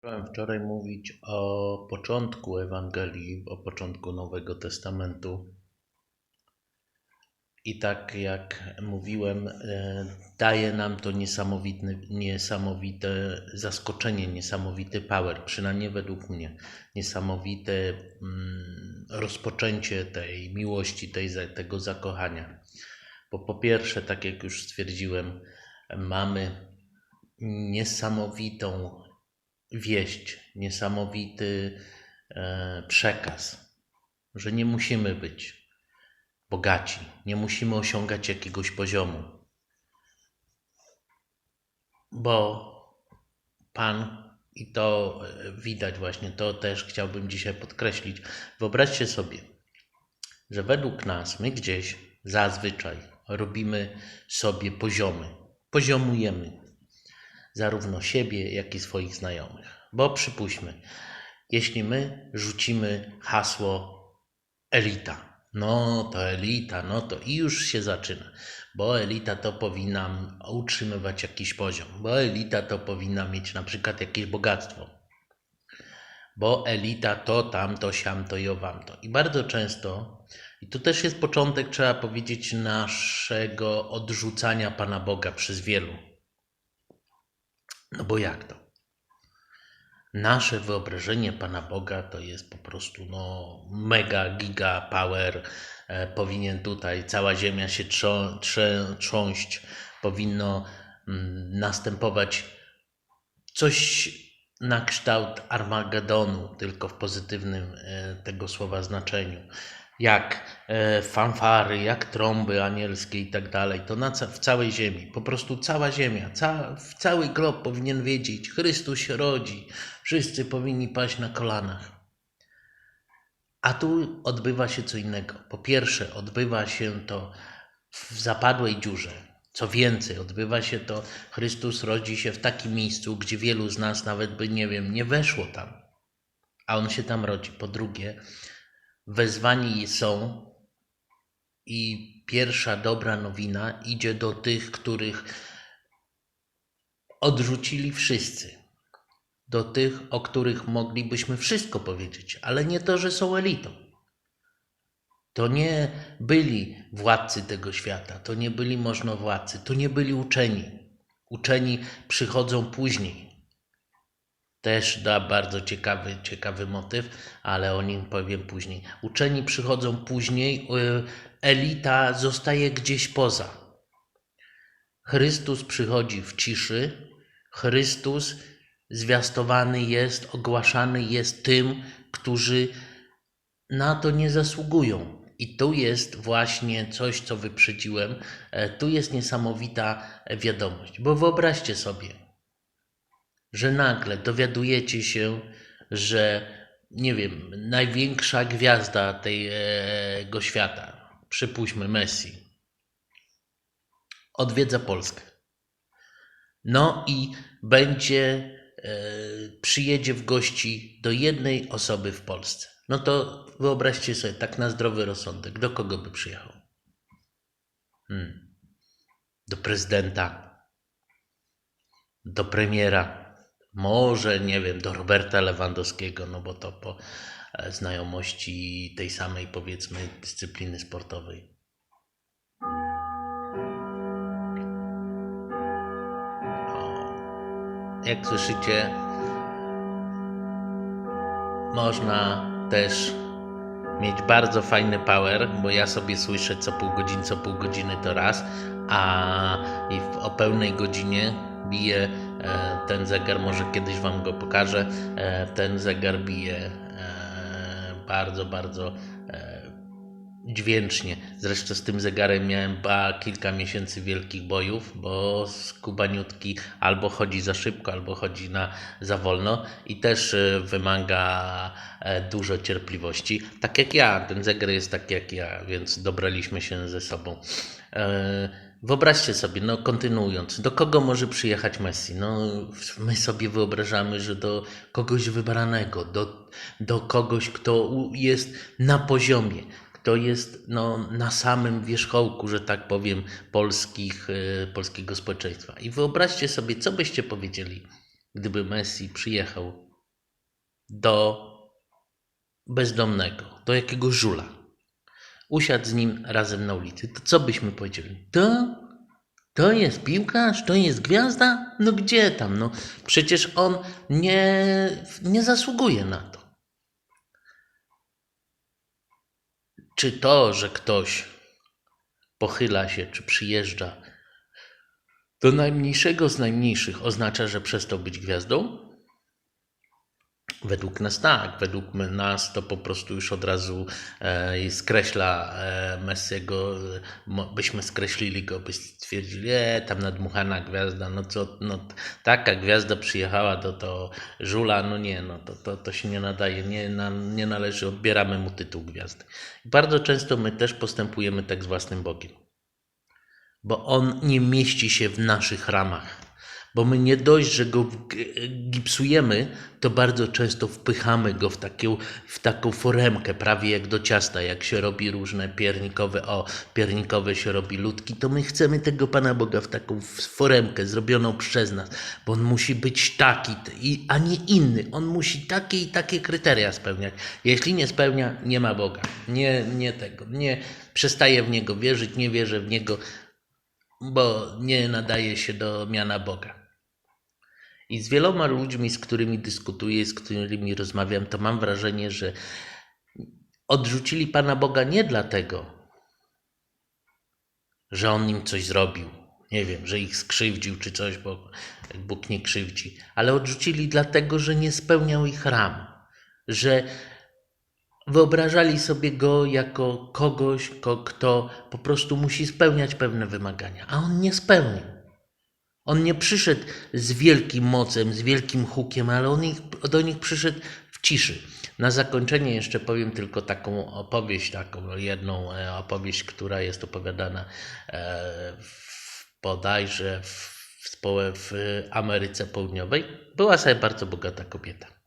Chciałem wczoraj mówić o początku Ewangelii, o początku Nowego Testamentu. I tak jak mówiłem, e, daje nam to niesamowite, zaskoczenie, niesamowity power, przynajmniej według mnie, niesamowite mm, rozpoczęcie tej miłości, tej, tego zakochania. Bo po pierwsze, tak jak już stwierdziłem, mamy niesamowitą wieść, niesamowity e, przekaz, że nie musimy być bogaci, nie musimy osiągać jakiegoś poziomu, bo Pan, i to e, widać właśnie, to też chciałbym dzisiaj podkreślić. Wyobraźcie sobie, że według nas my gdzieś zazwyczaj robimy sobie poziomy, poziomujemy zarówno siebie, jak i swoich znajomych. Bo przypuśćmy, jeśli my rzucimy hasło elita, no to elita, no to i już się zaczyna, bo elita to powinna utrzymywać jakiś poziom, bo elita to powinna mieć na przykład jakieś bogactwo, bo elita to tamto, siamto i owamto. I bardzo często, i to też jest początek, trzeba powiedzieć, naszego odrzucania Pana Boga przez wielu. No bo jak to? Nasze wyobrażenie Pana Boga to jest po prostu no, mega, giga power. E, powinien tutaj cała ziemia się trzo, trząść, powinno mm, następować coś na kształt Armagedonu, tylko w pozytywnym e, tego słowa znaczeniu. Jak e, fanfary, jak trąby anielskie i tak dalej, to na w całej ziemi, po prostu cała ziemia, ca- w cały glob powinien wiedzieć, Chrystus się rodzi, wszyscy powinni paść na kolanach. A tu odbywa się co innego. Po pierwsze, odbywa się to w zapadłej dziurze. Co więcej, odbywa się to, Chrystus rodzi się w takim miejscu, gdzie wielu z nas nawet by, nie wiem, nie weszło tam. A on się tam rodzi. Po drugie, wezwani są i pierwsza dobra nowina idzie do tych, których odrzucili wszyscy. Do tych, o których moglibyśmy wszystko powiedzieć, ale nie to, że są elitą. To nie byli władcy tego świata, to nie byli możnowładcy, to nie byli uczeni. Uczeni przychodzą później. Też da bardzo ciekawy, ciekawy motyw, ale o nim powiem później. Uczeni przychodzą później, y, elita zostaje gdzieś poza. Chrystus przychodzi w ciszy, Chrystus zwiastowany jest, ogłaszany jest tym, którzy na to nie zasługują. I tu jest właśnie coś, co wyprzedziłem. E, Tu jest niesamowita e, wiadomość, bo wyobraźcie sobie, że nagle dowiadujecie się, że nie wiem, największa gwiazda tego świata, przypuśćmy Messi, odwiedza Polskę. No i będzie, e, przyjedzie w gości do jednej osoby w Polsce. No to wyobraźcie sobie, tak na zdrowy rozsądek, do kogo by przyjechał? Hmm. Do prezydenta, do premiera, może nie wiem, do Roberta Lewandowskiego, no bo to po e, znajomości tej samej, powiedzmy, dyscypliny sportowej. Jak słyszycie, można też mieć bardzo fajny power, bo ja sobie słyszę co pół godziny, co pół godziny to raz, a o pełnej godzinie bije ten zegar, może kiedyś Wam go pokażę, e, ten zegar bije e, bardzo, bardzo e, dźwięcznie. Zresztą z tym zegarem miałem ba kilka miesięcy wielkich bojów, bo skubaniutki albo chodzi za szybko, albo chodzi na za wolno i też e, wymaga e, dużo cierpliwości. Tak jak ja, ten zegar jest tak jak ja, więc dobraliśmy się ze sobą. Wyobraźcie sobie, no kontynuując, do kogo może przyjechać Messi? No, my sobie wyobrażamy, że do kogoś wybranego, do, do kogoś, kto jest na poziomie, kto jest no, na samym wierzchołku, że tak powiem, polskich, e, polskiego społeczeństwa. I wyobraźcie sobie, co byście powiedzieli, gdyby Messi przyjechał do bezdomnego, do jakiegoś żula. Usiadł z nim razem na ulicy. To co byśmy powiedzieli? To? To jest piłkarz? To jest gwiazda? No gdzie tam? No przecież on nie, nie zasługuje na to. Czy to, że ktoś pochyla się, czy przyjeżdża do najmniejszego z najmniejszych, oznacza, że przestał być gwiazdą? Według nas tak, według nas to po prostu już od razu e, skreśla e, Messiego, byśmy skreślili go, by stwierdzili, e, tam nadmuchana gwiazda, no co, no taka gwiazda przyjechała do to żula, no nie, no to, to, to się nie nadaje, nie, na, nie należy, odbieramy mu tytuł gwiazdy. Bardzo często my też postępujemy tak z własnym Bogiem, bo On nie mieści się w naszych ramach. Bo my nie dość, że go gipsujemy, to bardzo często wpychamy go w, taką, w taką foremkę, prawie jak do ciasta, jak się robi różne piernikowe, o, piernikowe się robi ludki, to my chcemy tego Pana Boga w taką foremkę zrobioną przez nas, bo on musi być taki, a nie inny. On musi takie i takie kryteria spełniać. Jeśli nie spełnia, nie ma Boga. Nie, nie tego. Nie przestaje w Niego wierzyć, nie wierzę w Niego, bo nie nadaje się do miana Boga. I z wieloma ludźmi, z którymi dyskutuję, z którymi rozmawiam, to mam wrażenie, że odrzucili Pana Boga nie dlatego, że On im coś zrobił, nie wiem, że ich skrzywdził czy coś, bo Bóg nie krzywdzi, ale odrzucili dlatego, że nie spełniał ich ram, że wyobrażali sobie go jako kogoś, ko- kto po prostu musi spełniać pewne wymagania, a on nie spełnił. On nie przyszedł z wielkim mocem, z wielkim hukiem, ale on ich, do nich przyszedł w ciszy. Na zakończenie jeszcze powiem tylko taką opowieść, taką jedną e, opowieść, która jest opowiadana e, w, bodajże w, w, w Ameryce Południowej. Była sobie bardzo bogata kobieta.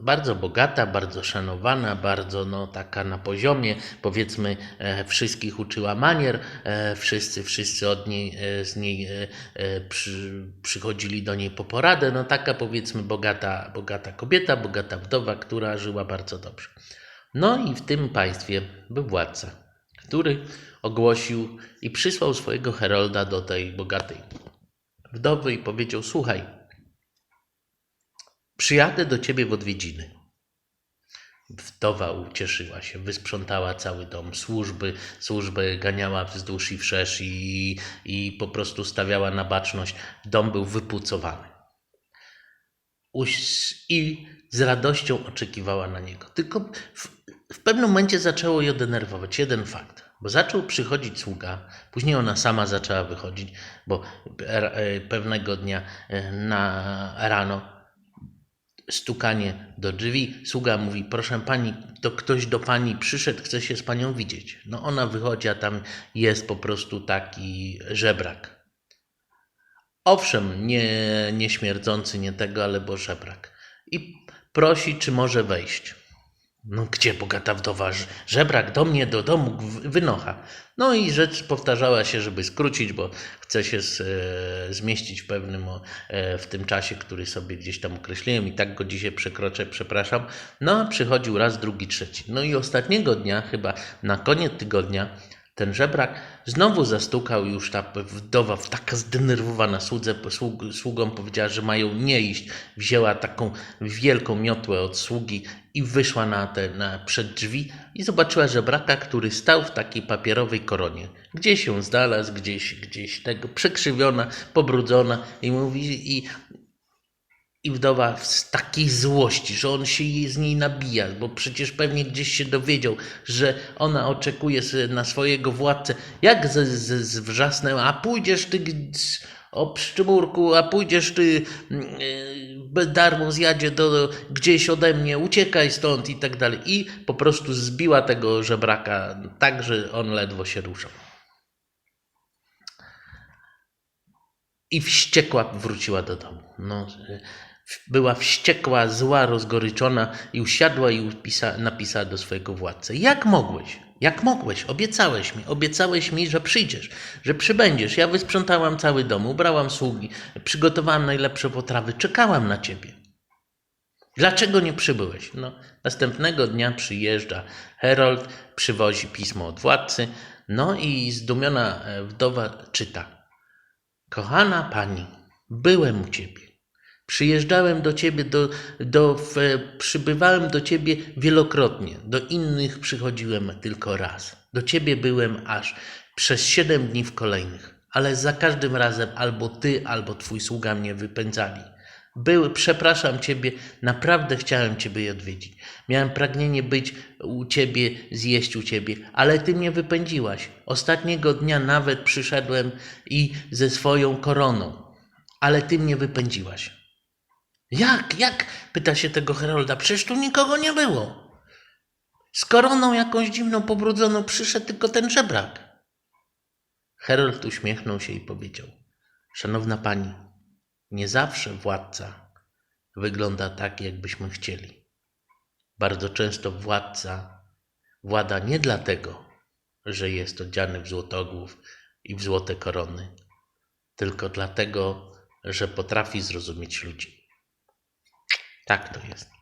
Bardzo bogata, bardzo szanowana, bardzo no, taka na poziomie, powiedzmy, e, wszystkich uczyła manier, e, wszyscy, wszyscy od niej, e, z niej e, e, przy, przychodzili do niej po poradę, no taka powiedzmy bogata, bogata kobieta, bogata wdowa, która żyła bardzo dobrze. No i w tym państwie był władca, który ogłosił i przysłał swojego herolda do tej bogatej wdowy i powiedział, słuchaj, Przyjadę do ciebie w odwiedziny. Wdowa ucieszyła się, wysprzątała cały dom, służby, służby ganiała wzdłuż i wszerz i, i po prostu stawiała na baczność. Dom był wypłucowany. I z radością oczekiwała na niego. Tylko w, w pewnym momencie zaczęło ją denerwować jeden fakt, bo zaczął przychodzić sługa, później ona sama zaczęła wychodzić, bo e, pewnego dnia e, na rano stukanie do drzwi. Sługa mówi: Proszę pani, to ktoś do pani przyszedł, chce się z panią widzieć. No ona wychodzi, a tam jest po prostu taki żebrak. Owszem, nie, nie śmierdzący, nie tego, ale bo żebrak. I prosi, czy może wejść. No gdzie bogata wdowa? Żebrak do mnie, do domu, wynocha. No i rzecz powtarzała się, żeby skrócić, bo chce się z, e, zmieścić w pewnym, e, w tym czasie, który sobie gdzieś tam określiłem i tak go dzisiaj przekroczę, przepraszam. No a przychodził raz, drugi, trzeci. No i ostatniego dnia, chyba na koniec tygodnia, ten żebrak znowu zastukał już ta wdowa, taka zdenerwowana słudze, sług, sługom powiedziała, że mają nie iść. Wzięła taką wielką miotłę od sługi i wyszła na te na przed drzwi i zobaczyła żebraka, który stał w takiej papierowej koronie. Gdzieś ją znalazł, gdzieś, gdzieś tego przekrzywiona, pobrudzona i mówi i i wdowa z takiej złości, że on się z niej nabija, bo przecież pewnie gdzieś się dowiedział, że ona oczekuje na swojego władcę. Jak z, z, z wrzasnęła, a pójdziesz ty o pszczymurku, a pójdziesz ty yy, darmo zjadzie do, do, gdzieś ode mnie, uciekaj stąd i tak dalej. I po prostu zbiła tego żebraka tak, że on ledwo się ruszał. I wściekła wróciła do domu. No, y, była wściekła, zła, rozgoryczona i usiadła i upisa, napisała do swojego władcy. Jak mogłeś? Jak mogłeś? Obiecałeś mi, obiecałeś mi, że przyjdziesz, że przybędziesz. Ja wysprzątałam cały dom, ubrałam sługi, przygotowałam najlepsze potrawy, czekałam na ciebie. Dlaczego nie przybyłeś? No, następnego dnia przyjeżdża Herold, przywozi pismo od władcy, no i zdumiona e, wdowa czyta. Kochana pani, byłem u ciebie. Przyjeżdżałem do ciebie, do, do, przybywałem do ciebie wielokrotnie. Do innych przychodziłem tylko raz. Do ciebie byłem aż przez siedem dni w kolejnych, ale za każdym razem albo ty, albo twój sługa mnie wypędzali. Były, przepraszam ciebie, naprawdę chciałem ciebie odwiedzić. Miałem pragnienie być u ciebie, zjeść u ciebie, ale ty mnie wypędziłaś. Ostatniego dnia nawet przyszedłem i ze swoją koroną, ale ty mnie wypędziłaś. Jak, jak? Pyta się tego Herolda. Przecież tu nikogo nie było. Z koroną jakąś dziwną, pobrudzoną przyszedł tylko ten żebrak. Herold uśmiechnął się i powiedział: Szanowna pani, nie zawsze władca wygląda tak, jakbyśmy chcieli. Bardzo często władca włada nie dlatego, że jest odziany w złotogłów i w złote korony, tylko dlatego, że potrafi zrozumieć ludzi. Tak to jest.